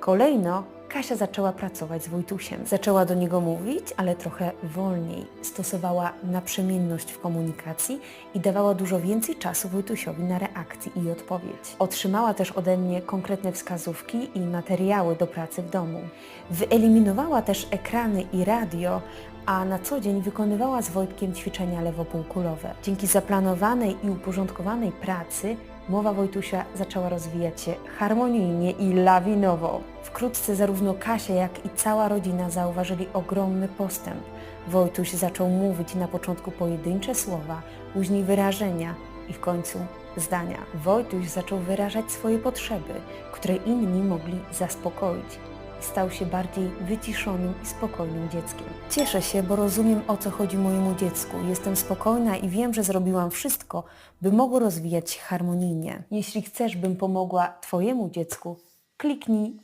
Kolejno Kasia zaczęła pracować z Wojtusiem. Zaczęła do niego mówić, ale trochę wolniej. Stosowała naprzemienność w komunikacji i dawała dużo więcej czasu Wojtusiowi na reakcję i odpowiedź. Otrzymała też ode mnie konkretne wskazówki i materiały do pracy w domu. Wyeliminowała też ekrany i radio, a na co dzień wykonywała z Wojtkiem ćwiczenia lewopółkulowe. Dzięki zaplanowanej i uporządkowanej pracy mowa Wojtusia zaczęła rozwijać się harmonijnie i lawinowo. Wkrótce zarówno Kasia, jak i cała rodzina zauważyli ogromny postęp. Wojtuś zaczął mówić na początku pojedyncze słowa, później wyrażenia i w końcu zdania. Wojtuś zaczął wyrażać swoje potrzeby, które inni mogli zaspokoić i stał się bardziej wyciszonym i spokojnym dzieckiem. Cieszę się, bo rozumiem o co chodzi mojemu dziecku. Jestem spokojna i wiem, że zrobiłam wszystko, by mogło rozwijać się harmonijnie. Jeśli chcesz, bym pomogła Twojemu dziecku, kliknij